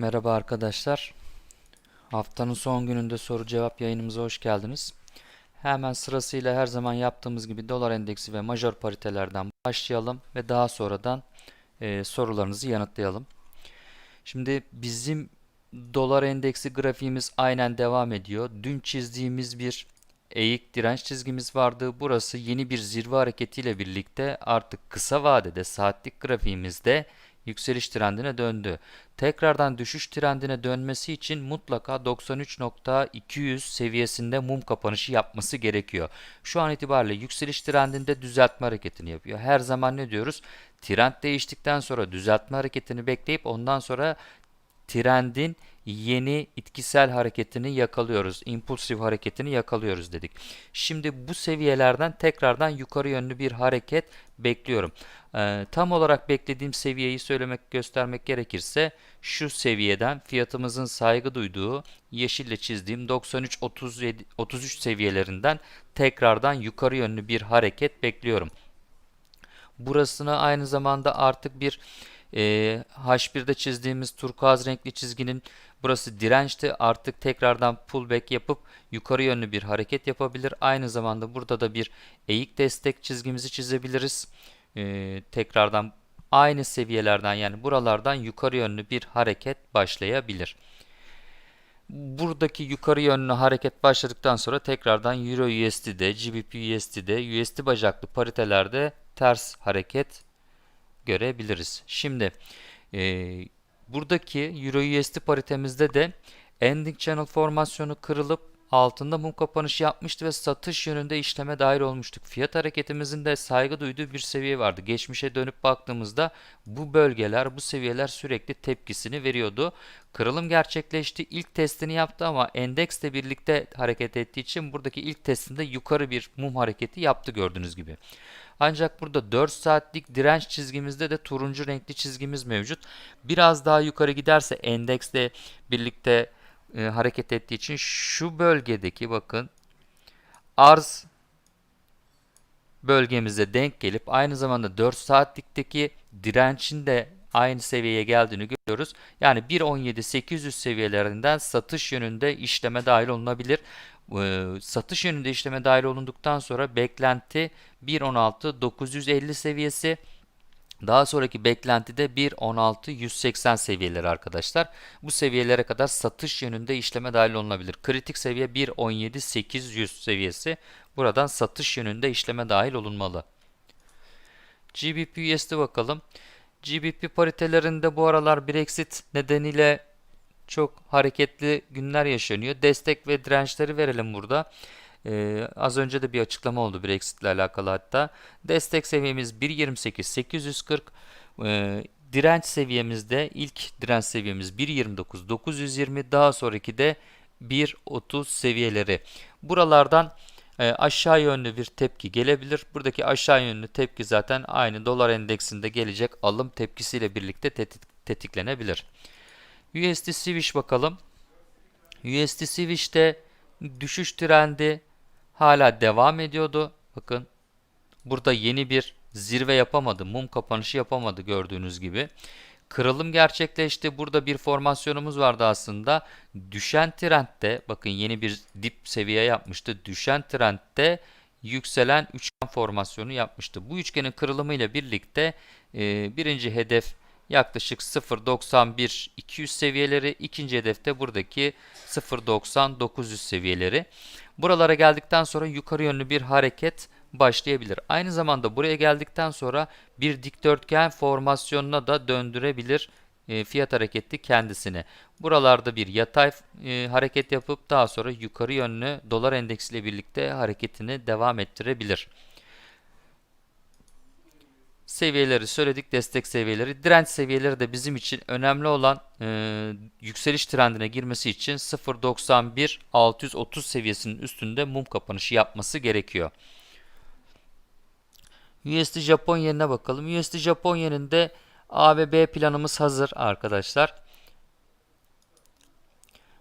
Merhaba arkadaşlar. Haftanın son gününde soru cevap yayınımıza hoş geldiniz. Hemen sırasıyla her zaman yaptığımız gibi dolar endeksi ve major paritelerden başlayalım ve daha sonradan e, sorularınızı yanıtlayalım. Şimdi bizim dolar endeksi grafiğimiz aynen devam ediyor. Dün çizdiğimiz bir eğik direnç çizgimiz vardı. Burası yeni bir zirve hareketiyle birlikte artık kısa vadede saatlik grafiğimizde yükseliş trendine döndü. Tekrardan düşüş trendine dönmesi için mutlaka 93.200 seviyesinde mum kapanışı yapması gerekiyor. Şu an itibariyle yükseliş trendinde düzeltme hareketini yapıyor. Her zaman ne diyoruz? Trend değiştikten sonra düzeltme hareketini bekleyip ondan sonra trendin yeni itkisel hareketini yakalıyoruz. Impulsif hareketini yakalıyoruz dedik. Şimdi bu seviyelerden tekrardan yukarı yönlü bir hareket bekliyorum. Ee, tam olarak beklediğim seviyeyi söylemek, göstermek gerekirse şu seviyeden fiyatımızın saygı duyduğu yeşille çizdiğim 93-37 33 seviyelerinden tekrardan yukarı yönlü bir hareket bekliyorum. Burasına aynı zamanda artık bir e, H1'de çizdiğimiz turkuaz renkli çizginin burası dirençti. Artık tekrardan pullback yapıp yukarı yönlü bir hareket yapabilir. Aynı zamanda burada da bir eğik destek çizgimizi çizebiliriz. E, tekrardan aynı seviyelerden yani buralardan yukarı yönlü bir hareket başlayabilir. Buradaki yukarı yönlü hareket başladıktan sonra tekrardan Euro USD'de, GBP USD'de, USD bacaklı paritelerde ters hareket görebiliriz. Şimdi e, buradaki Euro USD paritemizde de ending channel formasyonu kırılıp altında mum kapanışı yapmıştı ve satış yönünde işleme dahil olmuştuk. Fiyat hareketimizin de saygı duyduğu bir seviye vardı. Geçmişe dönüp baktığımızda bu bölgeler, bu seviyeler sürekli tepkisini veriyordu. Kırılım gerçekleşti. İlk testini yaptı ama endeksle birlikte hareket ettiği için buradaki ilk testinde yukarı bir mum hareketi yaptı gördüğünüz gibi. Ancak burada 4 saatlik direnç çizgimizde de turuncu renkli çizgimiz mevcut. Biraz daha yukarı giderse endeksle birlikte e, hareket ettiği için şu bölgedeki bakın arz bölgemize denk gelip aynı zamanda 4 saatlikteki direncin de aynı seviyeye geldiğini görüyoruz. Yani 1.17.800 seviyelerinden satış yönünde işleme dahil olunabilir. Satış yönünde işleme dahil olunduktan sonra beklenti 1.16.950 seviyesi. Daha sonraki beklentide 1.16.180 seviyeleri arkadaşlar. Bu seviyelere kadar satış yönünde işleme dahil olunabilir. Kritik seviye 1.17.800 seviyesi. Buradan satış yönünde işleme dahil olunmalı. GBP USD bakalım. GBP paritelerinde bu aralar Brexit nedeniyle çok hareketli günler yaşanıyor. Destek ve dirençleri verelim burada. Ee, az önce de bir açıklama oldu Brexit ile alakalı hatta. Destek seviyemiz 1.28.840. Ee, direnç seviyemizde ilk direnç seviyemiz 1.29.920. Daha sonraki de 1.30 seviyeleri. Buralardan e, aşağı yönlü bir tepki gelebilir. Buradaki aşağı yönlü tepki zaten aynı dolar endeksinde gelecek alım tepkisiyle birlikte tetik tetiklenebilir. USD Swish bakalım. USD Swish'te düşüş trendi hala devam ediyordu. Bakın burada yeni bir zirve yapamadı. Mum kapanışı yapamadı gördüğünüz gibi. Kırılım gerçekleşti. Burada bir formasyonumuz vardı aslında. Düşen trendde bakın yeni bir dip seviye yapmıştı. Düşen trendde yükselen üçgen formasyonu yapmıştı. Bu üçgenin kırılımı ile birlikte e, birinci hedef yaklaşık 0.91 200 seviyeleri. ikinci hedefte buradaki 0.90 900 seviyeleri. Buralara geldikten sonra yukarı yönlü bir hareket başlayabilir. Aynı zamanda buraya geldikten sonra bir dikdörtgen formasyonuna da döndürebilir e, fiyat hareketi kendisini. Buralarda bir yatay e, hareket yapıp daha sonra yukarı yönlü dolar endeksiyle birlikte hareketini devam ettirebilir seviyeleri söyledik, destek seviyeleri. Direnç seviyeleri de bizim için önemli olan e, yükseliş trendine girmesi için 0.91 630 seviyesinin üstünde mum kapanışı yapması gerekiyor. USD Japon yerine bakalım. USD Japon yerinde A ve B planımız hazır arkadaşlar.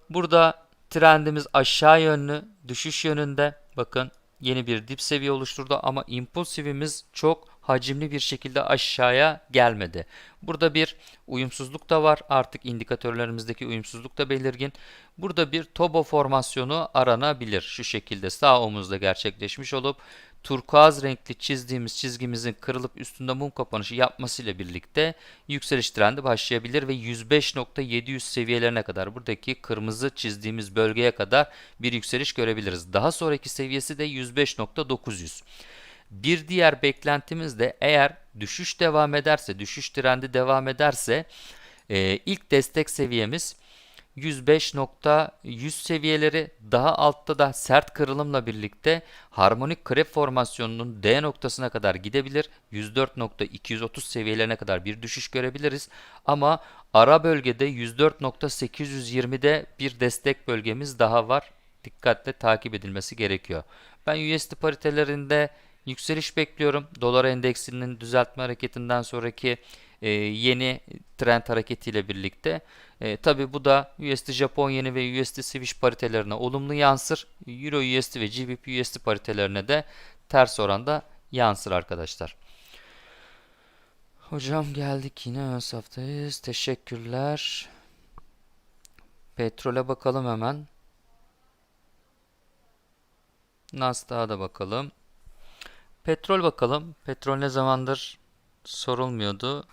Burada trendimiz aşağı yönlü, düşüş yönünde. Bakın yeni bir dip seviye oluşturdu ama impulsivimiz çok hacimli bir şekilde aşağıya gelmedi. Burada bir uyumsuzluk da var. Artık indikatörlerimizdeki uyumsuzluk da belirgin. Burada bir tobo formasyonu aranabilir. Şu şekilde sağ omuzda gerçekleşmiş olup turkuaz renkli çizdiğimiz çizgimizin kırılıp üstünde mum kapanışı yapmasıyla birlikte yükseliş trendi başlayabilir ve 105.700 seviyelerine kadar buradaki kırmızı çizdiğimiz bölgeye kadar bir yükseliş görebiliriz. Daha sonraki seviyesi de 105.900. Bir diğer beklentimiz de eğer düşüş devam ederse, düşüş trendi devam ederse e, ilk destek seviyemiz 105.100 seviyeleri daha altta da sert kırılımla birlikte harmonik krep formasyonunun D noktasına kadar gidebilir. 104.230 seviyelerine kadar bir düşüş görebiliriz. Ama ara bölgede 104.820'de bir destek bölgemiz daha var. Dikkatle takip edilmesi gerekiyor. Ben USD paritelerinde yükseliş bekliyorum. Dolar endeksinin düzeltme hareketinden sonraki e, yeni trend hareketiyle birlikte. E, Tabi bu da USD Japon yeni ve USD Swiss paritelerine olumlu yansır. Euro USD ve GBP USD paritelerine de ters oranda yansır arkadaşlar. Hocam geldik yine ön saftayız. Teşekkürler. Petrole bakalım hemen. Nasdaq'a da bakalım. Petrol bakalım. Petrol ne zamandır sorulmuyordu.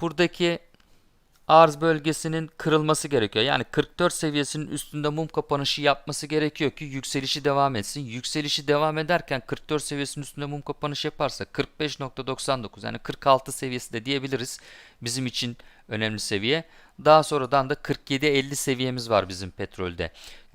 Buradaki arz bölgesinin kırılması gerekiyor. Yani 44 seviyesinin üstünde mum kapanışı yapması gerekiyor ki yükselişi devam etsin. Yükselişi devam ederken 44 seviyesinin üstünde mum kapanışı yaparsa 45.99 yani 46 seviyesi de diyebiliriz. Bizim için önemli seviye. Daha sonradan da 47-50 seviyemiz var bizim petrolde.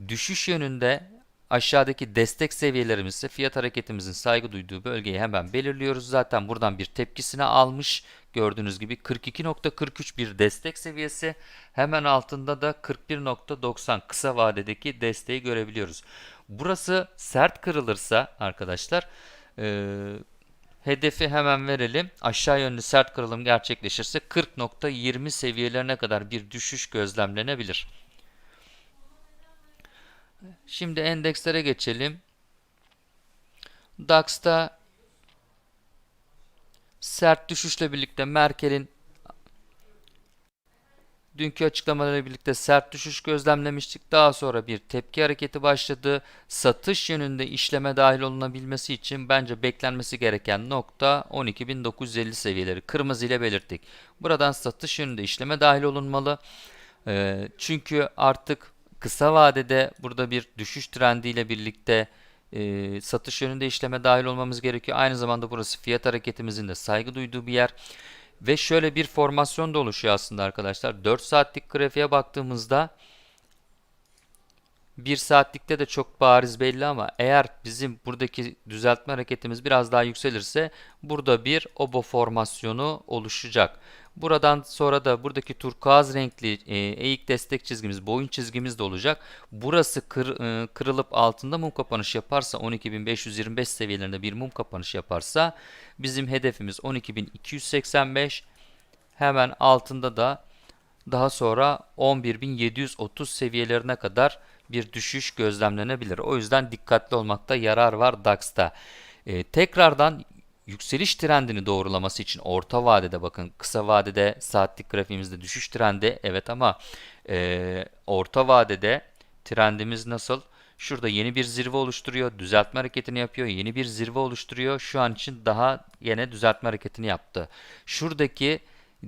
Düşüş yönünde aşağıdaki destek seviyelerimiz ise fiyat hareketimizin saygı duyduğu bölgeyi hemen belirliyoruz. Zaten buradan bir tepkisini almış. Gördüğünüz gibi 42.43 bir destek seviyesi. Hemen altında da 41.90 kısa vadedeki desteği görebiliyoruz. Burası sert kırılırsa arkadaşlar e, hedefi hemen verelim. Aşağı yönlü sert kırılım gerçekleşirse 40.20 seviyelerine kadar bir düşüş gözlemlenebilir. Şimdi endekslere geçelim. DAX'ta sert düşüşle birlikte Merkel'in dünkü açıklamalarıyla birlikte sert düşüş gözlemlemiştik. Daha sonra bir tepki hareketi başladı. Satış yönünde işleme dahil olunabilmesi için bence beklenmesi gereken nokta 12.950 seviyeleri. Kırmızı ile belirttik. Buradan satış yönünde işleme dahil olunmalı. Ee, çünkü artık kısa vadede burada bir düşüş trendiyle birlikte e, satış yönünde işleme dahil olmamız gerekiyor. Aynı zamanda burası fiyat hareketimizin de saygı duyduğu bir yer. Ve şöyle bir formasyon da oluşuyor aslında arkadaşlar. 4 saatlik grafiğe baktığımızda 1 saatlikte de çok bariz belli ama eğer bizim buradaki düzeltme hareketimiz biraz daha yükselirse burada bir obo formasyonu oluşacak. Buradan sonra da buradaki turkuaz renkli e, eğik destek çizgimiz, boyun çizgimiz de olacak. Burası kır, e, kırılıp altında mum kapanış yaparsa 12.525 seviyelerinde bir mum kapanış yaparsa bizim hedefimiz 12.285. Hemen altında da daha sonra 11.730 seviyelerine kadar bir düşüş gözlemlenebilir. O yüzden dikkatli olmakta yarar var DAX'ta. Ee, tekrardan yükseliş trendini doğrulaması için orta vadede bakın kısa vadede saatlik grafiğimizde düşüş trendi evet ama e, orta vadede trendimiz nasıl? Şurada yeni bir zirve oluşturuyor, düzeltme hareketini yapıyor, yeni bir zirve oluşturuyor. Şu an için daha yine düzeltme hareketini yaptı. Şuradaki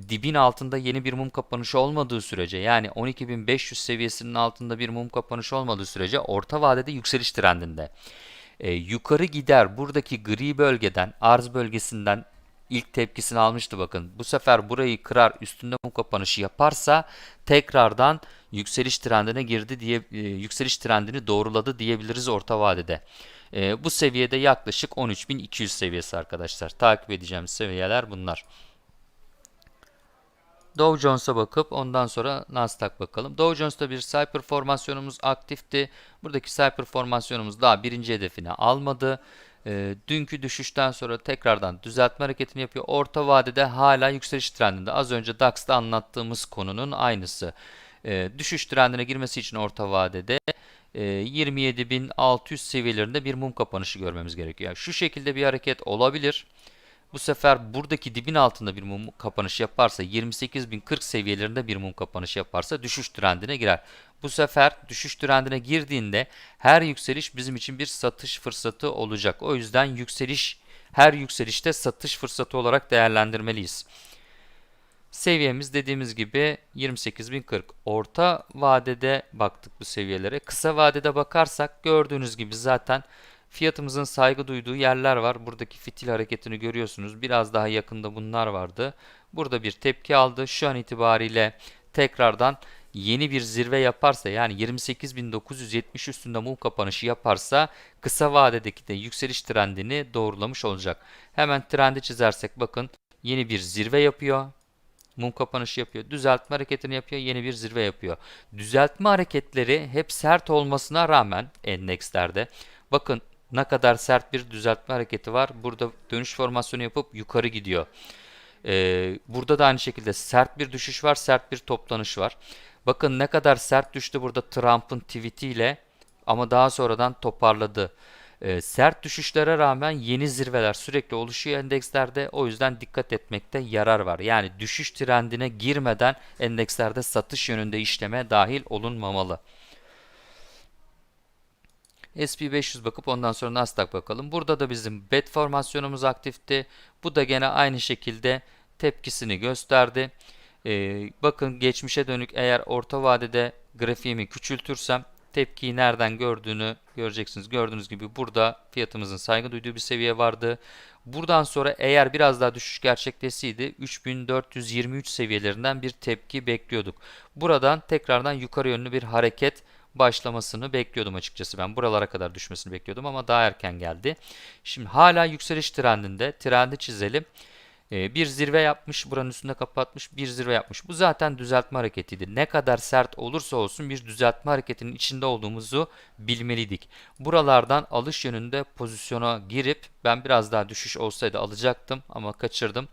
dibin altında yeni bir mum kapanışı olmadığı sürece yani 12.500 seviyesinin altında bir mum kapanışı olmadığı sürece orta vadede yükseliş trendinde. Ee, yukarı gider buradaki gri bölgeden arz bölgesinden ilk tepkisini almıştı bakın. Bu sefer burayı kırar üstünde mum kapanışı yaparsa tekrardan yükseliş trendine girdi diye e, yükseliş trendini doğruladı diyebiliriz orta vadede. E, bu seviyede yaklaşık 13.200 seviyesi arkadaşlar. Takip edeceğimiz seviyeler bunlar. Dow Jones'a bakıp ondan sonra Nasdaq bakalım. Dow Jones'ta bir Cyper formasyonumuz aktifti. Buradaki Cyper formasyonumuz daha birinci hedefini almadı. E, dünkü düşüşten sonra tekrardan düzeltme hareketini yapıyor. Orta vadede hala yükseliş trendinde. Az önce DAX'ta anlattığımız konunun aynısı. E, düşüş trendine girmesi için orta vadede e, 27.600 seviyelerinde bir mum kapanışı görmemiz gerekiyor. Yani şu şekilde bir hareket olabilir. Bu sefer buradaki dibin altında bir mum kapanış yaparsa 28.040 seviyelerinde bir mum kapanış yaparsa düşüş trendine girer. Bu sefer düşüş trendine girdiğinde her yükseliş bizim için bir satış fırsatı olacak. O yüzden yükseliş her yükselişte satış fırsatı olarak değerlendirmeliyiz. Seviyemiz dediğimiz gibi 28.040. Orta vadede baktık bu seviyelere. Kısa vadede bakarsak gördüğünüz gibi zaten fiyatımızın saygı duyduğu yerler var. Buradaki fitil hareketini görüyorsunuz. Biraz daha yakında bunlar vardı. Burada bir tepki aldı. Şu an itibariyle tekrardan yeni bir zirve yaparsa yani 28.970 üstünde mum kapanışı yaparsa kısa vadedeki de yükseliş trendini doğrulamış olacak. Hemen trendi çizersek bakın yeni bir zirve yapıyor. Mum kapanışı yapıyor. Düzeltme hareketini yapıyor. Yeni bir zirve yapıyor. Düzeltme hareketleri hep sert olmasına rağmen endekslerde bakın ne kadar sert bir düzeltme hareketi var. Burada dönüş formasyonu yapıp yukarı gidiyor. Ee, burada da aynı şekilde sert bir düşüş var, sert bir toplanış var. Bakın ne kadar sert düştü burada Trump'ın tweetiyle ama daha sonradan toparladı. Ee, sert düşüşlere rağmen yeni zirveler sürekli oluşuyor endekslerde. O yüzden dikkat etmekte yarar var. Yani düşüş trendine girmeden endekslerde satış yönünde işleme dahil olunmamalı. SP500 bakıp ondan sonra Nasdaq bakalım. Burada da bizim BET formasyonumuz aktifti. Bu da gene aynı şekilde tepkisini gösterdi. Ee, bakın geçmişe dönük eğer orta vadede grafiğimi küçültürsem tepkiyi nereden gördüğünü göreceksiniz. Gördüğünüz gibi burada fiyatımızın saygı duyduğu bir seviye vardı. Buradan sonra eğer biraz daha düşüş gerçekleşseydi 3423 seviyelerinden bir tepki bekliyorduk. Buradan tekrardan yukarı yönlü bir hareket başlamasını bekliyordum açıkçası. Ben buralara kadar düşmesini bekliyordum ama daha erken geldi. Şimdi hala yükseliş trendinde. Trendi çizelim. Ee, bir zirve yapmış, buranın üstünde kapatmış, bir zirve yapmış. Bu zaten düzeltme hareketiydi. Ne kadar sert olursa olsun bir düzeltme hareketinin içinde olduğumuzu bilmeliydik. Buralardan alış yönünde pozisyona girip ben biraz daha düşüş olsaydı alacaktım ama kaçırdım.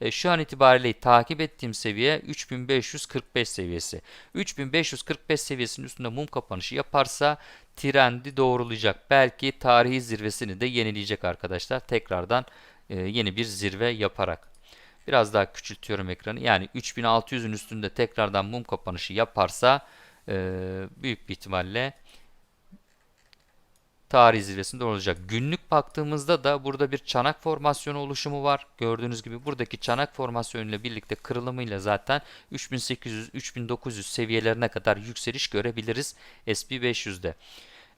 E, şu an itibariyle takip ettiğim seviye 3545 seviyesi. 3545 seviyesinin üstünde mum kapanışı yaparsa trendi doğrulayacak. Belki tarihi zirvesini de yenileyecek arkadaşlar. Tekrardan e, yeni bir zirve yaparak. Biraz daha küçültüyorum ekranı. Yani 3600'ün üstünde tekrardan mum kapanışı yaparsa e, büyük bir ihtimalle tarih zirvesinde olacak. Günlük baktığımızda da burada bir çanak formasyonu oluşumu var. Gördüğünüz gibi buradaki çanak formasyonu ile birlikte kırılımıyla zaten 3800-3900 seviyelerine kadar yükseliş görebiliriz SP500'de.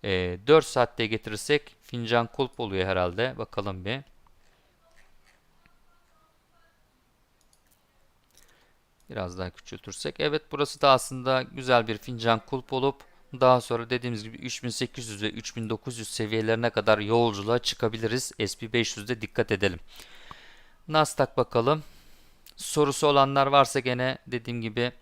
E, 4 saatte getirirsek fincan kulp oluyor herhalde. Bakalım bir. Biraz daha küçültürsek. Evet burası da aslında güzel bir fincan kulp olup daha sonra dediğimiz gibi 3800 ve 3900 seviyelerine kadar yolculuğa çıkabiliriz. SP500'de dikkat edelim. Nasdaq bakalım. Sorusu olanlar varsa gene dediğim gibi.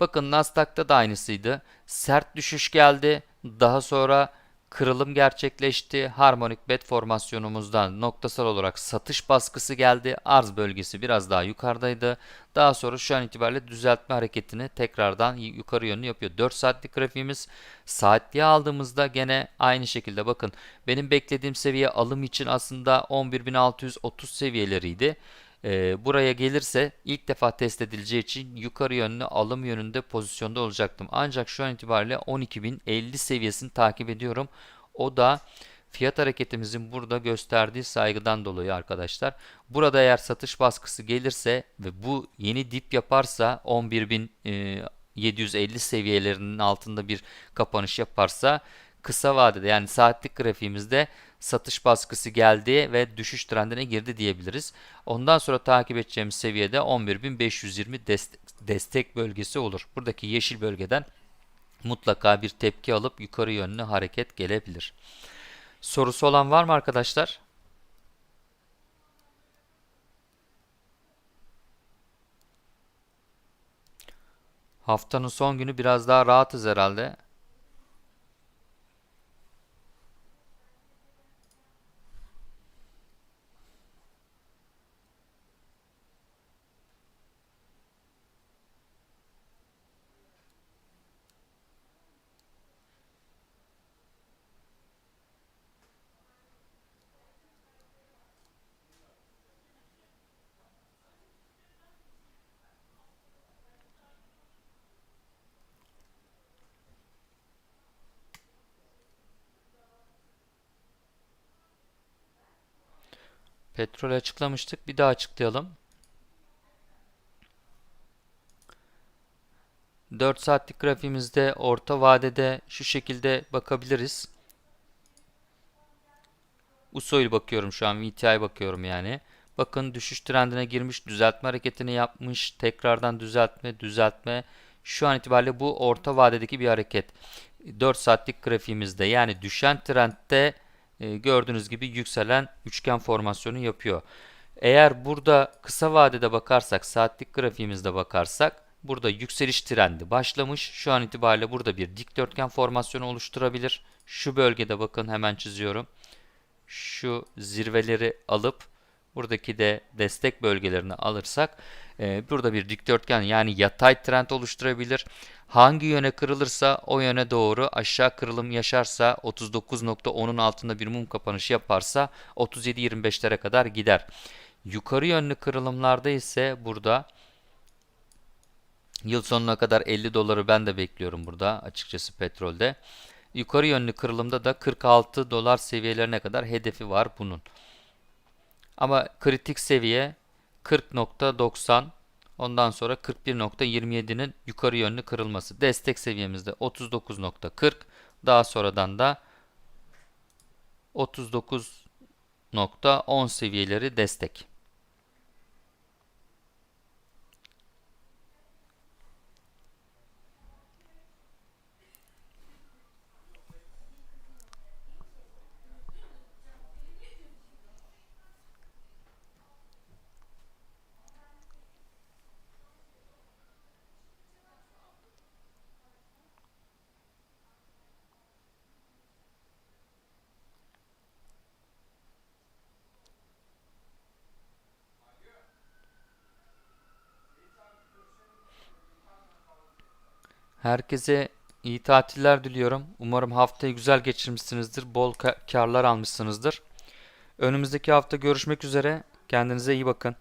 Bakın Nasdaq'ta da aynısıydı. Sert düşüş geldi. Daha sonra kırılım gerçekleşti. Harmonik bet formasyonumuzdan noktasal olarak satış baskısı geldi. Arz bölgesi biraz daha yukarıdaydı. Daha sonra şu an itibariyle düzeltme hareketini tekrardan yukarı yönlü yapıyor. 4 saatlik grafiğimiz saatliğe aldığımızda gene aynı şekilde bakın benim beklediğim seviye alım için aslında 11.630 seviyeleriydi e, buraya gelirse ilk defa test edileceği için yukarı yönlü alım yönünde pozisyonda olacaktım. Ancak şu an itibariyle 12.050 seviyesini takip ediyorum. O da fiyat hareketimizin burada gösterdiği saygıdan dolayı arkadaşlar. Burada eğer satış baskısı gelirse ve bu yeni dip yaparsa 11.750 seviyelerinin altında bir kapanış yaparsa kısa vadede yani saatlik grafiğimizde satış baskısı geldi ve düşüş trendine girdi diyebiliriz. Ondan sonra takip edeceğimiz seviyede 11.520 destek, destek bölgesi olur. Buradaki yeşil bölgeden mutlaka bir tepki alıp yukarı yönlü hareket gelebilir. Sorusu olan var mı arkadaşlar? Haftanın son günü biraz daha rahatız herhalde. Petrol açıklamıştık. Bir daha açıklayalım. 4 saatlik grafiğimizde orta vadede şu şekilde bakabiliriz. USO'yu bakıyorum şu an. VTI bakıyorum yani. Bakın düşüş trendine girmiş. Düzeltme hareketini yapmış. Tekrardan düzeltme, düzeltme. Şu an itibariyle bu orta vadedeki bir hareket. 4 saatlik grafiğimizde yani düşen trendde e, gördüğünüz gibi yükselen üçgen formasyonu yapıyor. Eğer burada kısa vadede bakarsak, saatlik grafiğimizde bakarsak burada yükseliş trendi başlamış. Şu an itibariyle burada bir dikdörtgen formasyonu oluşturabilir. Şu bölgede bakın hemen çiziyorum. Şu zirveleri alıp buradaki de destek bölgelerini alırsak e, burada bir dikdörtgen yani yatay trend oluşturabilir. Hangi yöne kırılırsa o yöne doğru aşağı kırılım yaşarsa 39.10'un altında bir mum kapanışı yaparsa 37-25'lere kadar gider. Yukarı yönlü kırılımlarda ise burada yıl sonuna kadar 50 doları ben de bekliyorum burada açıkçası petrolde. Yukarı yönlü kırılımda da 46 dolar seviyelerine kadar hedefi var bunun. Ama kritik seviye 40.90 ondan sonra 41.27'nin yukarı yönlü kırılması. Destek seviyemizde 39.40 daha sonradan da 39.10 seviyeleri destek. Herkese iyi tatiller diliyorum. Umarım haftayı güzel geçirmişsinizdir. Bol ka- karlar almışsınızdır. Önümüzdeki hafta görüşmek üzere. Kendinize iyi bakın.